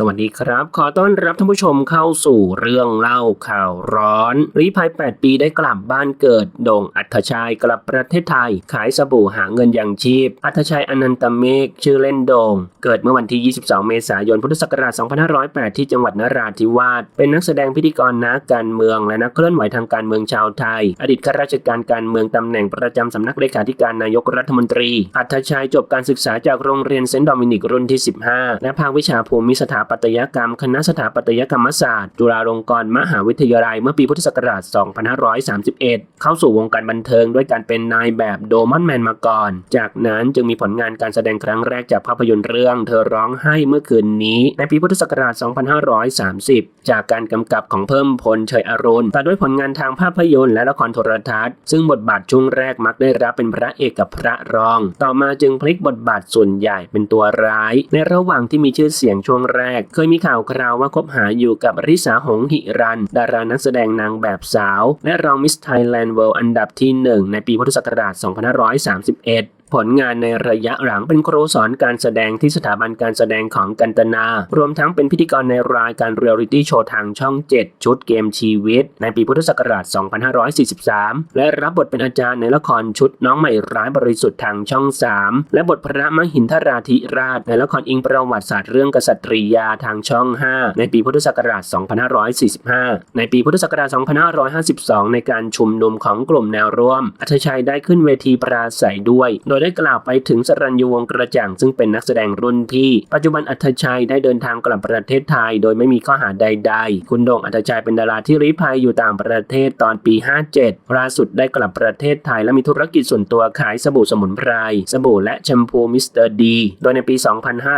สวัสดีครับ ขอต้อนรับท่านผู้ชมเข้าสู่เรื่องเล่าข่าวร้อนรีภัย 8 ปีได้กลับบ้านเกิด โด่งอัธชัยกลับประเทศไทย ขายสบู่หาเงินยังชีพ อัธชัยอนันตเมฆชื่อเล่นโด่ง เกิดเมื่อวันที่ 22 เมษายน พุทธศักราช 2508 ที่จังหวัดนราธิวาส เป็นนักแสดงพิธีกรนักการเมือง และนักเคลื่อนไหวทางการเมืองชาวไทย อดีตข้าราชการการเมืองตำแหน่งประจำสำนักเลขาธิการนายกรัฐมนตรี อัธชัยจบการศึกษาจากโรงเรียนเซนต์โดมินิกรุ่นที่ 15 และภาควิชาภูมิสถาปัตยกรรม คณะสถาปัตยกรรมศาสตร์ จุฬาลงกรณ์มหาวิทยาลัยเมื่อปีพุทธศักราช 2531 เข้าสู่วงการบันเทิงด้วยการเป็นนายแบบโดมอนแมนมาก่อน จากนั้นจึงมีผลงานการแสดงครั้งแรกจากภาพยนตร์เรื่อง เธอร้องไห้เมื่อคืนนี้ในปีพุทธศักราช 2530 จากการกำกับของเพิ่มพลเฉยอรุณต่อด้วยผลงานทางภาพยนตร์และละครโทรทัศน์ ซึ่งบทบาทช่วงแรกมักได้รับเป็นพระเอกกับพระรอง ต่อมาจึงพลิกบทบาทส่วนใหญ่เป็นตัวร้าย ในระหว่างที่มีชื่อเสียงช่วงแรกเคยมีข่าวคราวว่าคบหาอยู่กับริสาหงหิรัน ดารานักแสดงนางแบบสาว และรองมิสไทยแลนด์เวิลด์อันดับที่ 1 ในปีพุทธศักราช2531 ผลงานในระยะหลังเป็นครูสอนการแสดงที่สถาบันการแสดงของกันตนา รวมทั้งเป็นพิธีกรในรายการเรียลลิตี้โชว์ทางช่อง 7 ชุดเกมชีวิต ในปีพุทธศักราช 2543 และรับบทเป็นอาจารย์ในละครชุดน้องใหม่ร้ายบริสุทธิ์ทางช่อง 3 และบทพระมหินทราธิราช ในละครอิงประวัติศาสตร์เรื่องกษัตริยาทางช่อง 5 ในปีพุทธศักราช 2545 ในปีพุทธศักราช 2552 ในการชุมนุมของกลุ่มแนวร่วมอัธชัยได้ขึ้นเวทีปราศัยด้วย โดยได้กล่าวไปถึงสรัญยูวงกระจ่างซึ่งเป็นนักแสดงรุ่นพี่ ปัจจุบันอัธชัยได้เดินทางกลับประเทศไทย โดยไม่มีข้อหาใด ๆ คุณโด่งอัธชัยเป็นดาราที่ลี้ภัยอยู่ต่างประเทศตอนปี 57ล่าสุดได้กลับประเทศไทยและมีธุรกิจส่วนตัวขายสบู่สมุนไพร สบู่และแชมพูมิสเตอร์ดี โดยในปี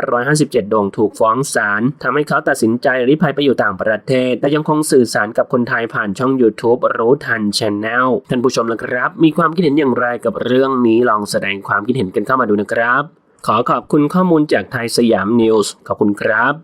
2557 โด่งถูกฟ้องศาลทำให้เขาตัดสินใจลี้ภัยไปอยู่ต่างประเทศ แต่ยังคงสื่อสารกับคนไทยผ่านช่อง YouTube รู้ทันช n แนลท่านผู้ชมละครับ มีความคิดเห็นอย่างไรกับเรื่องนี้ลองแสดงความคิดเห็นกันเข้ามาดูนะครับ ขอขอบคุณข้อมูลจากไทยสยามนิวส์ขอบคุณครับ